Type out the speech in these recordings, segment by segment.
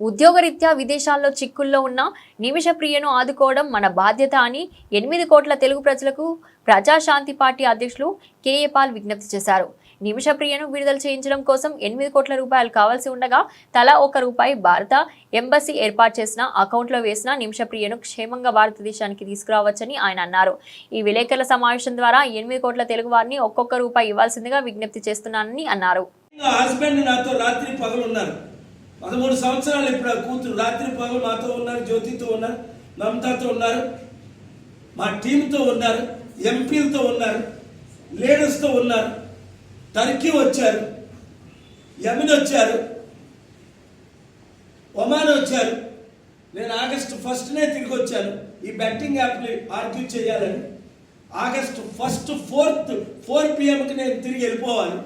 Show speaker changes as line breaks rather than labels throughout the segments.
ఉద్యోగరీత్యా విదేశాల్లో చిక్కుల్లో ఉన్న నిమిష ప్రియను ఆదుకోవడం మన బాధ్యత అని ఎనిమిది కోట్ల తెలుగు ప్రజలకు ప్రజాశాంతి పార్టీ అధ్యక్షులు కేఏ పాల్ విజ్ఞప్తి చేశారు. నిమిష ప్రియను విడుదల చేయించడం కోసం ఎనిమిది కోట్ల రూపాయలు కావాల్సి ఉండగా తలా ఒక రూపాయి భారత ఎంబసీ ఏర్పాటు చేసిన అకౌంట్లో వేసిన నిమిష ప్రియను క్షేమంగా భారతదేశానికి తీసుకురావచ్చని ఆయన అన్నారు. ఈ విలేకరుల సమావేశం ద్వారా ఎనిమిది కోట్ల తెలుగు వారిని ఒక్కొక్క రూపాయి ఇవ్వాల్సిందిగా విజ్ఞప్తి చేస్తున్నానని అన్నారు.
హస్బెండ్ నాతో రాత్రి పగలు ఉన్నారు పదమూడు సంవత్సరాలు ఇప్పుడు ఆ కూతురు. రాత్రి పగలు మాతో ఉన్నారు జ్యోతితో ఉన్నారు మమతాతో ఉన్నారు మా టీంతో ఉన్నారు ఎంపీలతో ఉన్నారు లీడర్స్తో ఉన్నారు. టర్కీ వచ్చారు యమిన్ వచ్చారు ఒమాన్ వచ్చారు. నేను ఆగస్టు ఫస్ట్నే తిరిగి వచ్చాను. ఈ బెట్టింగ్ యాప్ని ఆర్గ్యూ చేయాలని. ఆగస్టు ఫస్ట్ ఫోర్త్ ఫోర్ పిఎంకి నేను తిరిగి వెళ్ళిపోవాలి.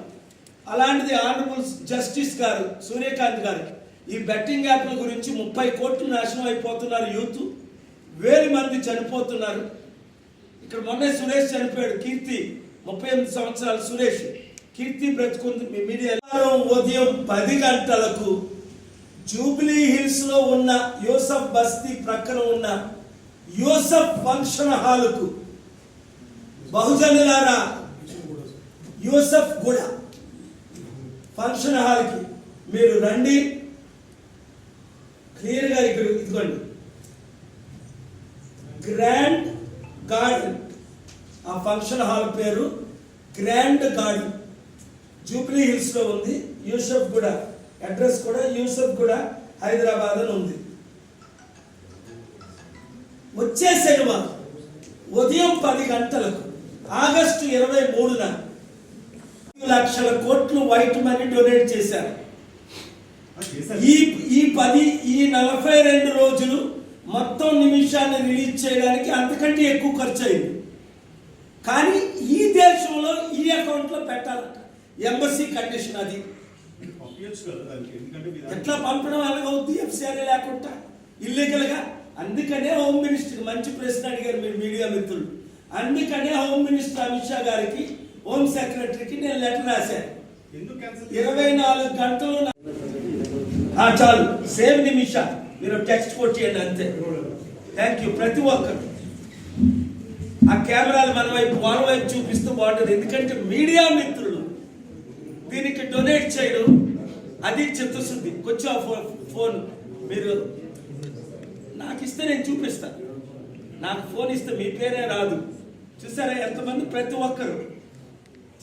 అలాంటిది ఆనరబుల్ జస్టిస్ గారు సూర్యకాంత్ గారు. ఈ బెట్టింగ్ యాప్ల గురించి ముప్పై కోట్లు నాశనం అయిపోతున్నారు యూత్. వేలు మంది చనిపోతున్నారు. ఇక్కడ మొన్నే సురేష్ చనిపోయాడు కీర్తి. ముప్పై ఎనిమిది సంవత్సరాలు సురేష్. కీర్తి బ్రతుకుంది మీ మీడియా. ఉదయం పది గంటలకు జూబ్లీ హిల్స్లో ఉన్న యూసఫ్ బస్తీ ప్రక్కన ఉన్న యూసఫ్ ఫంక్షన్ హాల్కు బహుజనులారా యూసఫ్ కూడా ఫంక్షన్ హాల్కి మీరు రండి. క్లియర్గా ఇక్కడ ఇదిగోండి. గ్రాండ్ గార్డెన్ ఆ ఫంక్షన్ హాల్ పేరు గ్రాండ్ గార్డెన్ జూబ్లీ హిల్స్లో ఉంది. యూసఫ్ కూడా. అడ్రస్ కూడా యూసఫ్ కూడా హైదరాబాద్ అని ఉంది. వచ్చే శనివారం ఉదయం పది గంటలకు ఆగస్టు ఇరవై మూడున లక్షల కోట్లు వైట్ మనీ డొనేట్ చేశారు. ఈ ఈ పది ఈ నలభై రెండు రోజులు మొత్తం నిమిషాన్ని రిలీజ్ చేయడానికి అంతకంటే ఎక్కువ ఖర్చు అయింది. కానీ ఈ దేశంలో ఈ అకౌంట్లో పెట్టాలట. ఎంబసీ కండిషన్ అది. ఎట్లా పంపడం అలాగవుద్ది ఎఫ్సిఆర్ఏ లేకుండా. ఇల్లీగల్గా. అందుకనే హోమ్ మినిస్టర్ మంచి ప్రశ్న అడిగారు మీరు మీడియా మిత్రులు. అందుకనే హోమ్ మినిస్టర్ అమిత్ షా గారికి హోమ్ సెక్రటరీకి నేను లెటర్ రాశాను. ఇరవై నాలుగు గంటలు చాలు. సేమ్ నిమిష. మీరు టెక్స్ట్ కొట్టేయండి అంతే. థ్యాంక్ యూ ప్రతి ఒక్కరు. ఆ కెమెరాలు మన వైపు వాళ్ళ వైపు చూపిస్తూ బాగుంటుంది. ఎందుకంటే మీడియా మిత్రులు దీనికి డొనేట్ చేయడం అది చిత్తశుద్ధి. కొంచెం ఆ ఫోన్ ఫోన్ మీరు నాకు ఇస్తే నేను చూపిస్తాను నాకు ఫోన్ ఇస్తే మీ పేరే రాదు. చూసారా? ఎంతమంది? ప్రతి ఒక్కరు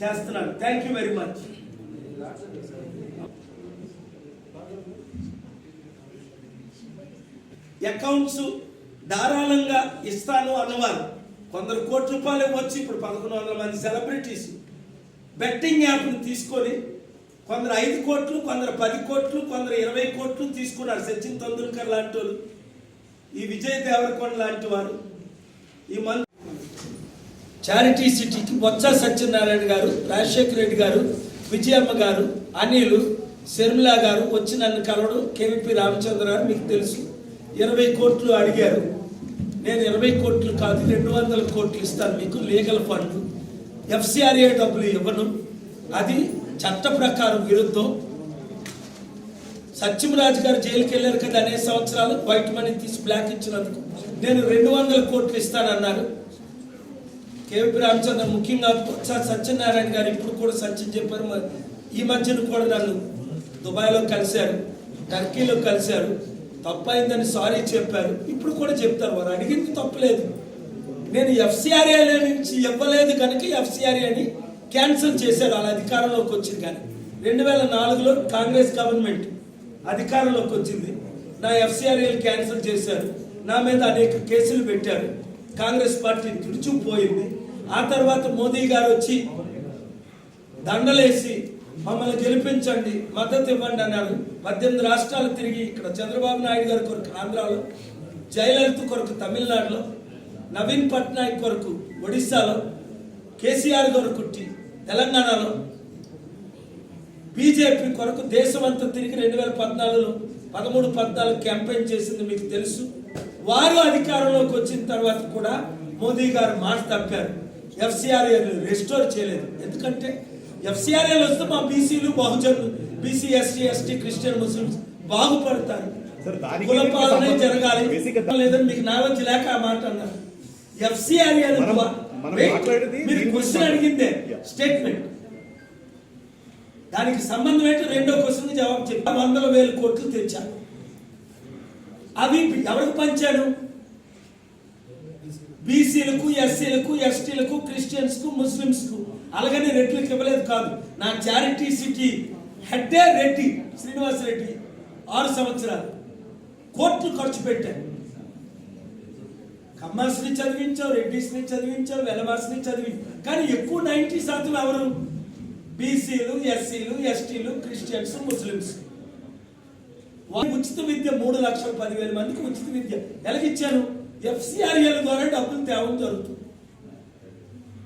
చేస్తున్నారు. Thank you very much accounts ధారాళంగా ఇస్తాను అన్నవారు. కొందరు కోటి రూపాయలు వచ్చి ఇప్పుడు పదకొండు వందల మంది సెలబ్రిటీస్ బెట్టింగ్ యాప్ని తీసుకొని కొందరు ఐదు కోట్లు కొందరు పది కోట్లు కొందరు ఇరవై కోట్లు తీసుకున్నారు. సచిన్ తెందూల్కర్ లాంటి వాళ్ళు ఈ విజయ్ దేవరకొండ లాంటి వారు ఈ మంత్ చారిటీ సిటీకి బొత్స సత్యనారాయణ గారు రాజశేఖర రెడ్డి గారు విజయమ్మ గారు అనిల్ శర్మిల గారు వచ్చి నన్ను కలవడం కేవీపీ రామచంద్ర గారు మీకు తెలుసు. ఇరవై కోట్లు అడిగారు. నేను ఇరవై కోట్లు కాదు రెండు వందల కోట్లు ఇస్తాను మీకు లీగల్ ఫండ్. ఎఫ్సిఆర్ఏ డబ్బులు ఇవ్వను. అది చట్ట ప్రకారం విరుద్ధం. సత్యమరాజు గారు జైలుకి వెళ్ళారు కదా అనేక సంవత్సరాలు వైట్ మనీ తీసి బ్లాక్ ఇచ్చినందుకు. నేను రెండు వందల కోట్లు ఇస్తానన్నారు. కేవీపీ రామచంద్ర ముఖ్యంగా సత్యనారాయణ గారు ఇప్పుడు కూడా సత్యం చెప్పారు. మరి ఈ మధ్యన కూడా నన్ను దుబాయ్లో కలిశారు టర్కీలో కలిశారు. తప్పైందని సారీ చెప్పారు. ఇప్పుడు కూడా చెప్తారు వారు అడిగింది తప్పలేదు. నేను ఎఫ్సిఆర్ఏ నుంచి ఇవ్వలేదు కనుక ఎఫ్సిఆర్ఏని క్యాన్సిల్ చేశారు వాళ్ళ అధికారంలోకి వచ్చింది కానీ. రెండు వేల నాలుగులో కాంగ్రెస్ గవర్నమెంట్ అధికారంలోకి వచ్చింది. నా ఎఫ్సిఆర్ఏలు క్యాన్సిల్ చేశారు. నా మీద అనేక కేసులు పెట్టారు. కాంగ్రెస్ పార్టీ తుడిచిపోయింది ఆ తర్వాత మోదీ గారు వచ్చి దండలేసి మమ్మల్ని గెలిపించండి మద్దతు ఇవ్వండి అన్నారు. పద్దెనిమిది రాష్ట్రాలు తిరిగి ఇక్కడ చంద్రబాబు నాయుడు గారి కొరకు ఆంధ్రాలో జయలలిత కొరకు తమిళనాడులో నవీన్ పట్నాయక్ కొరకు ఒడిశాలో కేసీఆర్ కొరకు తెలంగాణలో బీజేపీ కొరకు దేశమంతా తిరిగి రెండు వేల పద్నాలుగులో పదమూడు పద్నాలుగు క్యాంపెయిన్ చేసింది మీకు తెలుసు. వారు అధికారంలోకి వచ్చిన తర్వాత కూడా మోదీ గారు మాట తప్పారు. ఎఫ్సిఆర్ఏ రెస్టోర్ చేయలేదు. ఎందుకంటే ఎఫ్సిఆర్ఏలు వస్తే మా బీసీలు బహుజనులు BC SC ST Christian Muslims బాగుపడతారు. జరగాలి. లేదని మీకు నాలెడ్జ్ లేక ఆ మాట అన్నారు. ఎఫ్సిఆర్ఏ మీరు క్వశ్చన్ అడిగిందే. స్టేట్మెంట్ దానికి సంబంధం ఏంటో రెండో క్వశ్చన్ జవాబు చెప్పి. వందల వేల కోట్లు తెచ్చాను అవి ఎవరికి పంచాను బీసీలకు ఎస్సీలకు ఎస్టీలకు క్రిస్టియన్స్కు ముస్లిమ్స్కు అలాగని రెట్లకి ఇవ్వలేదు కాదు. నా చారిటీ సిటీ హెడ్డే రెడ్డి శ్రీనివాస్ రెడ్డి ఆరు సంవత్సరాలు. కోట్లు ఖర్చు పెట్టాను కమ్మర్స్ని చదివించావు రెడ్డిస్ని చదివించావు వెలవాస్ని చదివించావు కానీ ఎక్కువ నైంటీ శాతం ఎవరు? బీసీలు ఎస్సీలు ఎస్టీలు క్రిస్టియన్స్ ముస్లిమ్స్. వారి ఉచిత విద్య మూడు లక్షల పదివేల మందికి ఉచిత విద్య. ఎలాగిచ్చాను ఎఫ్సిఆర్ఏల ద్వారా డబ్బులు తేవడం జరుగుతుంది.